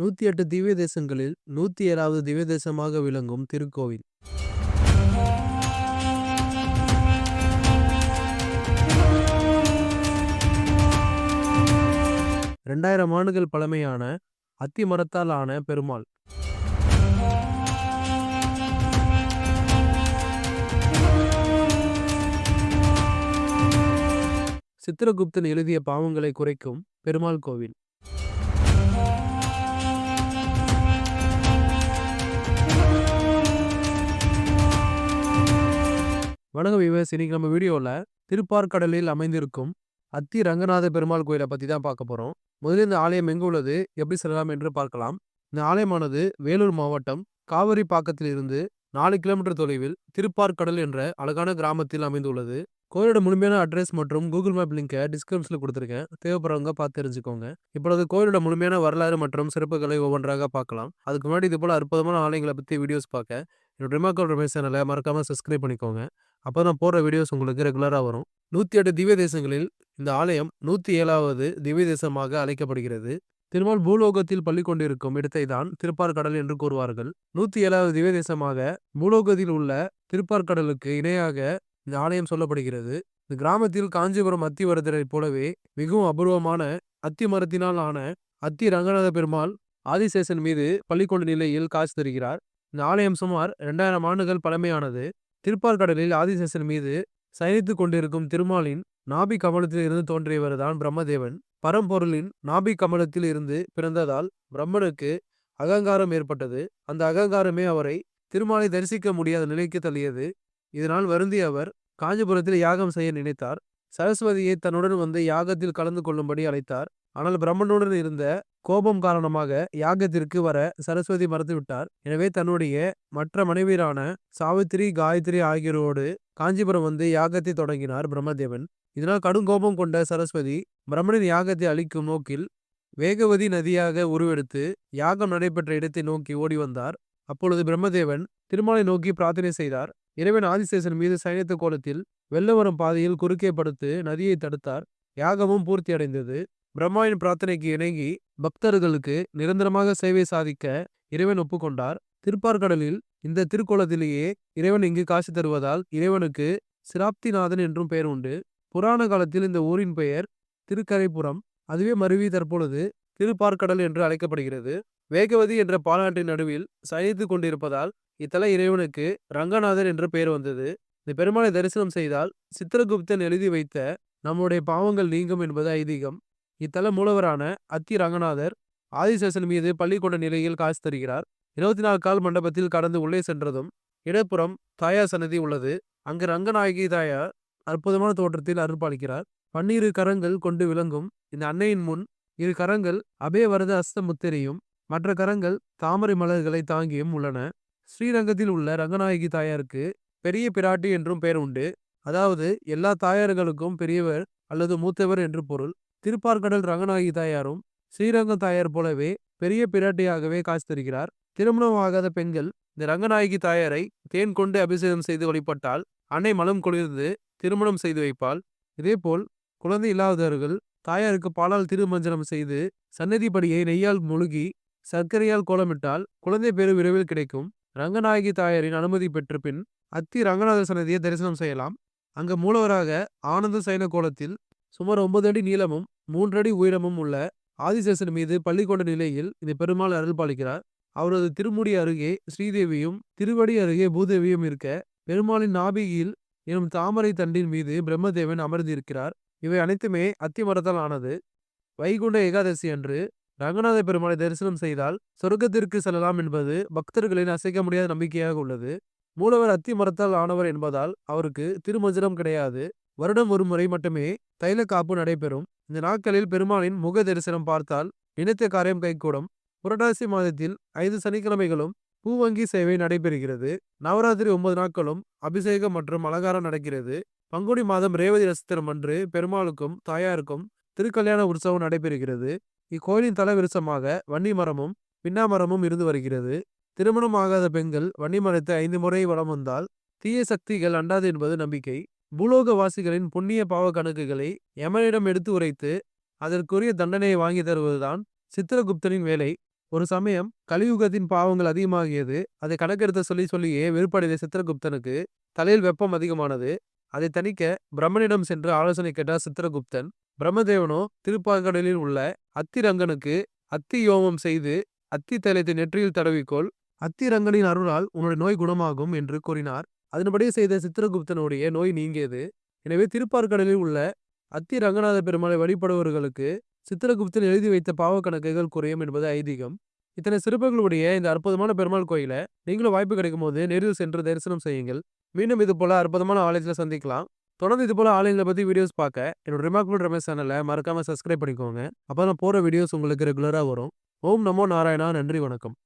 நூத்தி எட்டு திவ்ய தேசங்களில் நூத்தி ஏழாவது திவ்ய தேசமாக விளங்கும் திருக்கோவில். ரெண்டாயிரம் ஆண்டுகள் பழமையான அத்தி மரத்தால் ஆன பெருமாள். சித்திரகுப்தன் எழுதிய பாவங்களை குறைக்கும் பெருமாள் கோவில். வணக்கம் விவஸ் இன்னைக்கு நம்ம வீடியோவில் திருப்பார்கடலில் அமைந்திருக்கும் அத்தி ரங்கநாத பெருமாள் கோயிலை பற்றி தான் பார்க்க போகிறோம் முதலில் இந்த ஆலயம் எங்கு உள்ளது? எப்படி செல்லலாம் என்று பார்க்கலாம். இந்த ஆலயமானது வேலூர் மாவட்டம் காவிரி பாக்கத்தில் இருந்து நாலு கிலோமீட்டர் தொலைவில் திருப்பார்கடல் என்ற அழகான கிராமத்தில் அமைந்துள்ளது. கோயிலோட முழுமையான அட்ரஸ் மற்றும் கூகுள் மேப் லிங்கை டிஸ்கிரிப்ஷனில் கொடுத்துருக்கேன். தேவைப்படுறவங்க பார்த்து தெரிஞ்சுக்கோங்க. இப்பொழுது கோயிலோட முழுமையான வரலாறு மற்றும் சிறப்புகளை ஒவ்வொன்றாக பார்க்கலாம். அதுக்கு முன்னாடி இது போல அற்புதமான ஆலயங்களை பற்றி வீடியோஸ் பார்க்க. என்னோட ரிமாக்கல் ரமேஷ் சேனலை மறக்காமல் சப்ஸ்கிரைப் பண்ணிக்கோங்க. அப்போ நான் போடுற வீடியோஸ் உங்களுக்கு ரெகுலராக வரும். நூற்றி எட்டு திவ்ய தேசங்களில் இந்த ஆலயம் நூற்றி ஏழாவது திவ்ய தேசமாக அழைக்கப்படுகிறது. திருமால் பூலோகத்தில் பள்ளி கொண்டிருக்கும் இடத்தை தான் திருப்பார்கடல் என்று கூறுவார்கள். நூற்றி ஏழாவது திவ்ய தேசமாக பூலோகத்தில் உள்ள திருப்பார்கடலுக்கு இணையாக இந்த ஆலயம் சொல்லப்படுகிறது. இந்த கிராமத்தில் காஞ்சிபுரம் அத்திவரதரை போலவே மிகவும் அபூர்வமான அத்தி மரத்தினால் ஆன அத்தி ரங்கநாத பெருமாள் ஆதிசேஷன் மீது பள்ளி கொண்ட நிலையில் காட்சி தருகிறார். இந்த ஆலயம் சுமார் இரண்டாயிரம் ஆண்டுகள் பழமையானது திருப்பார்கடலில் ஆதிசேஷன் மீது சயனித்துக் கொண்டிருக்கும் திருமாலின் நாபி கமலத்தில் இருந்து தோன்றியவர் தான் பிரம்மதேவன். பரம்பொருளின் நாபி கமலத்தில் இருந்து பிறந்ததால் பிரம்மனுக்கு அகங்காரம் ஏற்பட்டது. அந்த அகங்காரமே அவரை திருமாலை தரிசிக்க முடியாத நிலைக்கு தள்ளியது. இதனால் வருந்திய அவர் காஞ்சிபுரத்தில் யாகம் செய்ய நினைத்தார். சரஸ்வதியை தன்னுடன் வந்து யாகத்தில் கலந்து கொள்ளும்படி அழைத்தார். ஆனால் பிரம்மனுடன் இருந்த கோபம் காரணமாக யாகத்திற்கு வர சரஸ்வதி மறுத்துவிட்டார். எனவே தன்னுடைய மற்ற மனைவியரான சாவித்திரி காயத்ரி ஆகியோரோடு காஞ்சிபுரம் வந்து யாகத்தை தொடங்கினார் பிரம்மதேவன். இதனால் கடும் கோபம் கொண்ட சரஸ்வதி பிரம்மனின் யாகத்தை அளிக்கும் நோக்கில் வேகவதி நதியாக உருவெடுத்து யாகம் நடைபெற்ற இடத்தை நோக்கி ஓடி வந்தார். அப்பொழுது பிரம்மதேவன் திருமாலை நோக்கி பிரார்த்தனை செய்தார். இறைவன் ஆதிசேஷன் மீது சைனித்த கோலத்தில் வெள்ள வரும் பாதையில் குறுக்கே படுத்து நதியை தடுத்தார். யாகமும் பூர்த்தி அடைந்தது பிரம்மாவின் பிரார்த்தனைக்கு இணங்கி பக்தர்களுக்கு நிரந்தரமாக சேவை சாதிக்க இறைவன் ஒப்புக்கொண்டார். திருப்பார்கடலில் இந்த திருக்கோலத்திலேயே இறைவன் இங்கு காட்சி தருவதால் இறைவனுக்கு சிராப்திநாதன் என்றும் பெயர் உண்டு. புராண காலத்தில் இந்த ஊரின் பெயர் திருக்கரைப்புறம் அதுவே மருவி தற்பொழுது திருப்பார்கடல் என்று அழைக்கப்படுகிறது. வேகவதி என்ற பாலாற்றின் நடுவில் சயனித்துக் கொண்டிருப்பதால் இத்தல இறைவனுக்கு ரங்கநாதர் என்ற பெயர் வந்தது. இந்த பெருமாளை தரிசனம் செய்தால் சித்திரகுப்தன் எழுதி வைத்த நம்முடைய பாவங்கள் நீங்கும் என்பது ஐதீகம். இத்தல மூலவரான அத்தி ரங்கநாதர் ஆதிசேஷன் மீது பள்ளி கொண்ட நிலையில் காசு தருகிறார். இருபத்தி நாலு கால் மண்டபத்தில் கடந்து உள்ளே சென்றதும் இடப்புறம் தாயார் சன்னதி உள்ளது. அங்கு ரங்கநாயகி தாயார் அற்புதமான தோற்றத்தில் அருள்பாலிக்கிறார். பன்னிரு கரங்கள் கொண்டு விளங்கும் இந்த அன்னையின் முன் இரு கரங்கள் அபயவரத அஸ்த முத்திரையும் மற்ற கரங்கள் தாமரை மலர்களை தாங்கியும் உள்ளன. ஸ்ரீரங்கத்தில் உள்ள ரங்கநாயகி தாயாருக்கு பெரிய பிராட்டி என்றும் பெயர் உண்டு. அதாவது எல்லா தாயார்களுக்கும் பெரியவர் அல்லது மூத்தவர் என்று பொருள். திருப்பார்கடல் ரங்கநாயகி தாயாரும் ஸ்ரீரங்க தாயார் போலவே பெரிய பிராட்டியாகவே காட்சி தருகிறார். திருமணம் ஆகாத பெண்கள் இந்த ரங்கநாயகி தாயாரை தேன் கொண்டு அபிஷேகம் செய்து வழிபட்டால் அன்னை மலம் குளிர்ந்து திருமணம் செய்து வைப்பாள். இதேபோல் குழந்தை இல்லாதவர்கள் தாயாருக்கு பாலால் திருமஞ்சனம் செய்து சன்னதிப்படியை நெய்யால் முழுகி சர்க்கரையால் கோலமிட்டால் குழந்தை பேரு விரைவில் கிடைக்கும். ரங்கநாயகி தாயாரின் அனுமதி பெற்ற பின் அத்தி ரங்கநாதர் சன்னதியை தரிசனம் செய்யலாம். அங்கு மூலவராக ஆனந்த சைன கோலத்தில் சுமார் ஒன்பது அடி நீளமும் மூன்றடி உயரமும் உள்ள ஆதிசேஷன் மீது பள்ளி கொண்ட நிலையில் இந்த பெருமாள் அருள் பாலிக்கிறார். அவரது திருமுடி அருகே ஸ்ரீதேவியும் திருவடி அருகே பூதேவியும் இருக்க பெருமாளின் நாபிகியில் எனும் தாமரை தண்டின் மீது பிரம்மதேவன் அமர்ந்திருக்கிறார். இவை அனைத்துமே அத்திமரத்தால் ஆனது. வைகுண்ட ஏகாதசி அன்று ரங்கநாத பெருமாளை தரிசனம் செய்தால் சொர்க்கத்திற்கு செல்லலாம் என்பது பக்தர்களின் அசைக்க முடியாத நம்பிக்கையாக உள்ளது. மூலவர் அத்தி மரத்தால் ஆனவர் என்பதால் அவருக்கு திருமஞ்சனம் கிடையாது. வருடம் ஒரு முறை மட்டுமே தைல காப்பு நடைபெறும். இந்த நாட்களில் பெருமாளின் முக தரிசனம் பார்த்தால் நினைத்த காரியம் கைகூடும். புரட்டாசி மாதத்தில் ஐந்து சனிக்கிழமைகளும் பூவங்கி சேவை நடைபெறுகிறது. நவராத்திரி ஒன்பது நாட்களும் அபிஷேகம் மற்றும் அலங்காரம் நடக்கிறது. பங்குனி மாதம் ரேவதி நட்சத்திரம் அன்று பெருமாளுக்கும் தாயாருக்கும் திருக்கல்யாண உற்சவம் நடைபெறுகிறது. இக்கோயிலின் தலவிருசமாக வன்னி மரமும் பின்னாமரமும் இருந்து வருகிறது. திருமணம் ஆகாத பெண்கள் வன்னி மரத்தை ஐந்து முறை வளம் வந்தால் தீய சக்திகள் அண்டாது என்பது நம்பிக்கை. பூலோகவாசிகளின் புண்ணிய பாவ கணக்குகளை யமனிடம் எடுத்து உரைத்து அதற்குரிய தண்டனையை வாங்கி தருவதுதான் சித்திரகுப்தனின் வேலை. ஒரு சமயம் கலியுகத்தின் பாவங்கள் அதிகமாகியது அதை கணக்கெடுத்த சொல்லி சொல்லியே வெறுப்படைந்த சித்திரகுப்தனுக்கு தலையில் வெப்பம் அதிகமானது. அதை தணிக்க பிரம்மனிடம் சென்று ஆலோசனை கேட்டார் சித்திரகுப்தன். பிரம்மதேவனோ திருப்பார்கடலில் உள்ள அத்திரங்கனுக்கு அத்தி யோமம் செய்து அத்தி தைலத்தை நெற்றியில் தடவிக்கொள் அத்திரங்கனின் அருளால் உன்னுடைய நோய் குணமாகும் என்று கூறினார். அதன்படி செய்த சித்திரகுப்தனுடைய நோய் நீங்கியது. எனவே திருப்பார்கடலில் உள்ள அத்தி ரங்கநாத பெருமாளை வழிபடுபவர்களுக்கு சித்திரகுப்தன் எழுதி வைத்த பாவ கணக்குகள் குறையும் என்பது ஐதீகம். இத்தனை சிறப்புகளுடைய இந்த அற்புதமான பெருமாள் கோயிலை நீங்களும் வாய்ப்பு கிடைக்கும் போது நேரில் சென்று தரிசனம் செய்யுங்கள். மீண்டும் இது போல அற்புதமான ஆலயத்தில் சந்திக்கலாம். தொடர்ந்து இது போல ஆலயங்களை பற்றி வீடியோஸ் பார்க்க என்னோட ரிமார்க்கபிள் ரமேஷ் சேனலை மறக்காம சப்ஸ்கிரைப் பண்ணிக்கோங்க. அப்போ நான் போகிற வீடியோஸ் உங்களுக்கு ரெகுலராக வரும். ஓம் நமோ நாராயணா. நன்றி வணக்கம்.